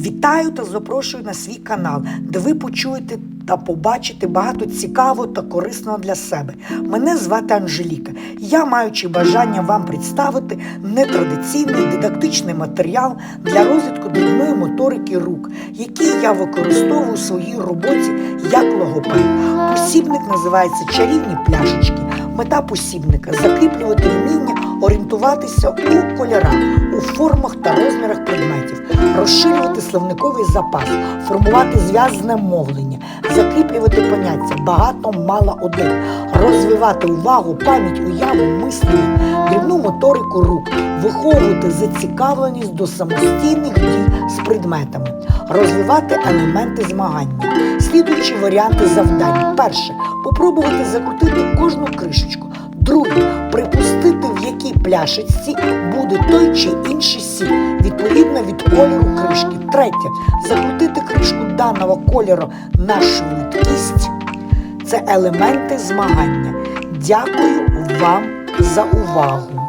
Вітаю та запрошую на свій канал, де ви почуєте та побачите багато цікавого та корисного для себе. Мене звати Анжеліка. Я маючи бажання вам представити нетрадиційний дидактичний матеріал для розвитку дрібної моторики рук, який я використовую у своїй роботі як логопед. Посібник називається Чарівні пляшечки. Мета посібника закріплювати вміння орієнтуватися у кольорах, у формах та розмірах предметів, розширювати словниковий запас, формувати зв'язне мовлення, закріплювати поняття багато, мало один, розвивати увагу, пам'ять, уяву, мислення, дрібну моторику рук, виховувати зацікавленість до самостійних дій з предметами, розвивати елементи змагання. Слідуючі варіанти завдань. Перше попробувати закрутити кожну кришечку. Пляшечці буде той чи інший сік, відповідно від кольору кришки. Третє закрутити кришку даного кольору на швидкість. Це елементи змагання. Дякую вам за увагу.